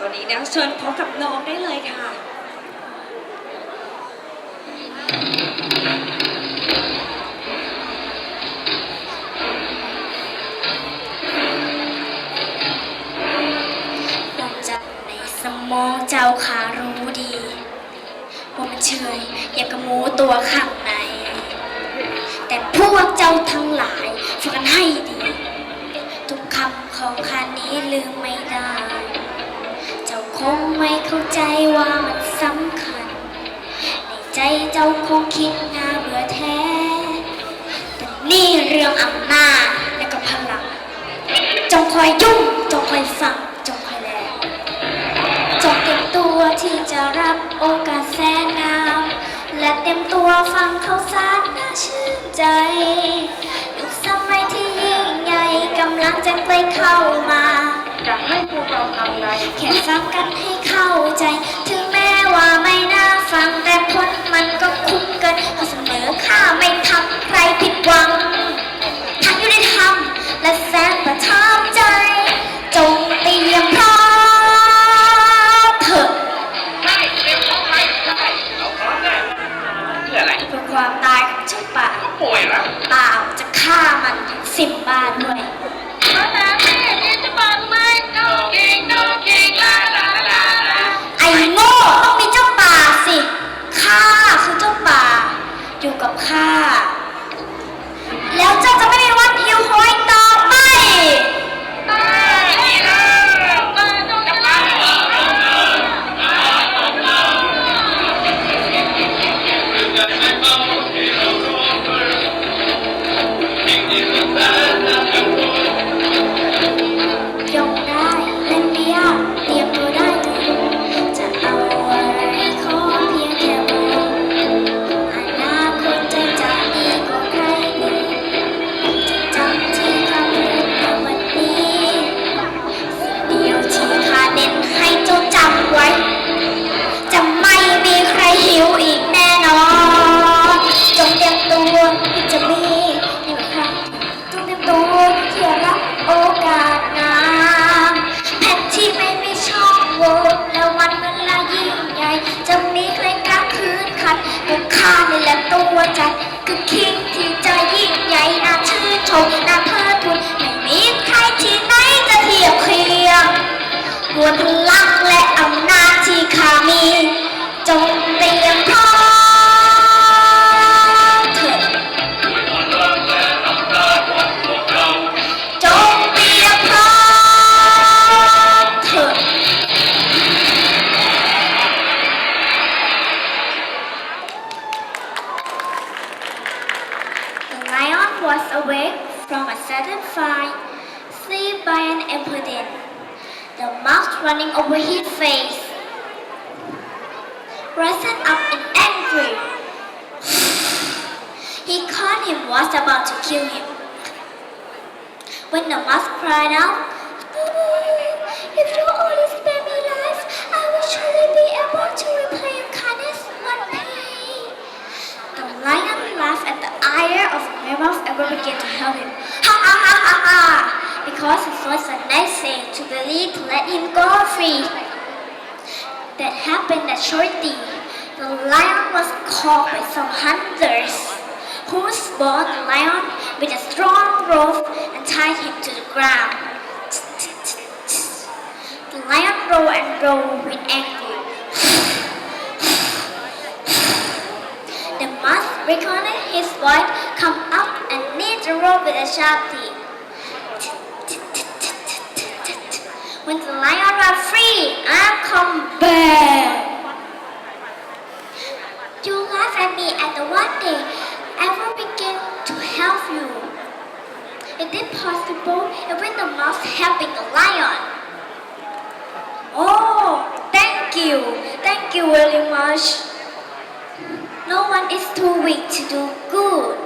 ตอนนี้เนี่ยเชิญพบกับน้องได้เลยค่ะลงจากในสมองเจ้าขารู้ดีว่ามันเชยอยางกับหมูตัวข้างใน แต่พวกเจ้าทั้งหลายฟังกันให้ดี ทุกคำของคานี้ลืมไม่ได้ งไม่เข้าใจว่ามันสำคัญ ในใจเจ้าคงคิดน่าเบื่อแท้ แต่นี่เรื่องอำนาจและก็พลัง จงคอยยุ่ง จงคอยฟัง จงคอยแลจงเตรียมตัวที่จะรับโอกาสแสนงาม และเตรียมตัวฟังเขาสารน่าชื่นใจยุคสมัยที่ยิ่งใหญ่กำลังจะใกล้เข้ามา แค่ฟังกันให้เข้าใจ ถึงแม้ว่าไม่น่าฟังแต่ผลมันก็คุ้มเกินข้อเสนอข้าไม่ทำใครผิดหวังทางยุติธรรมและแสนประทับใจ จงเตรียมพร้อมเถอะได้เป็นของใครได้เราพร้อมแน่เพื่ออะไรเพื่อความตายของเจ้าป่าป่วยแล้วเปล่าจะฆ่ามันถึงสิบบ้านด้วยมาหาแม่นี่ Cookie. Was awake from a sudden fright, seized by an impudent, the mouth running over his face. Risen up in anger, he caught him was about to kill him. When the mouse cried out, If you only spare me life, I will surely be able to repay your kindness one day. The lion laughed at the idea of werewolf ever began to help him. Ha ha ha ha ha! Because it was a nice thing to believe to let him go free. That happened at shortly. The lion was caught by some hunters who bound the lion with a strong rope and tied him to the ground. The lion roared and roared with anger. The recognized his voice, come up and knit the rope with a sharp teeth. When the lion was free, I come back. You laugh at me and the one day I will begin to help you. Is it possible even the mouse helping the lion? Oh, thank you. Thank you very much. One is too weak to do good.